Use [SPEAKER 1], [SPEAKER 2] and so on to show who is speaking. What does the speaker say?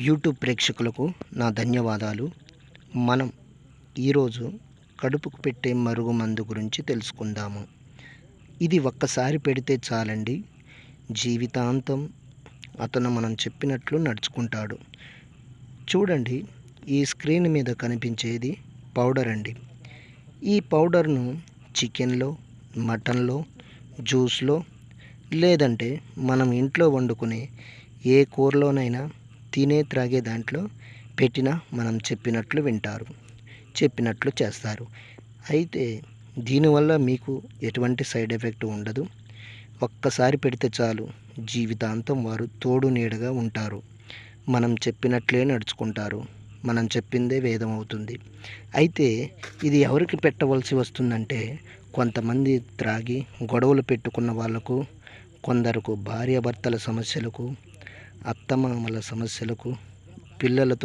[SPEAKER 1] YouTube ప్రేక్షకులకు నా ధన్యవాదాలు. మనం ఈరోజు కడుపుకు పెట్టే మరుగు మందు గురించి తెలుసుకుందాము. ఇది ఒక్కసారి పెడితే చాలండి. జీవితాంతం అతను మనం చెప్పినట్లు నడుచుకుంటాడు. చూడండి ఈ స్క్రీన్ మీద కనిపించేది పౌడర్ అండి. ఈ పౌడర్ను చికెన్లో మటన్లో జ్యూస్లో లేదంటే మనం ఇంట్లో వండుకునే ఏ కూరలోనైనా తినే త్రాగే దాంట్లో పెట్టినా మనం చెప్పినట్లు వింటారు చెప్పినట్లు చేస్తారు. అయితే దీనివల్ల మీకు ఎటువంటి సైడ్ ఎఫెక్ట్ ఉండదు. ఒక్కసారి పెడితే చాలు జీవితాంతం వారు తోడు నీడగా ఉంటారు. మనం చెప్పినట్లే నడుచుకుంటారు. మనం చెప్పిందే వేదం అవుతుంది. అయితే ఇది ఎవరికి పెట్టవలసి వస్తుందంటే కొంతమంది త్రాగి గొడవలు పెట్టుకున్న వాళ్ళకు కొందరకు భార్యాభర్తల సమస్యలకు అత్తమామల సమస్యలకు పిల్లలతో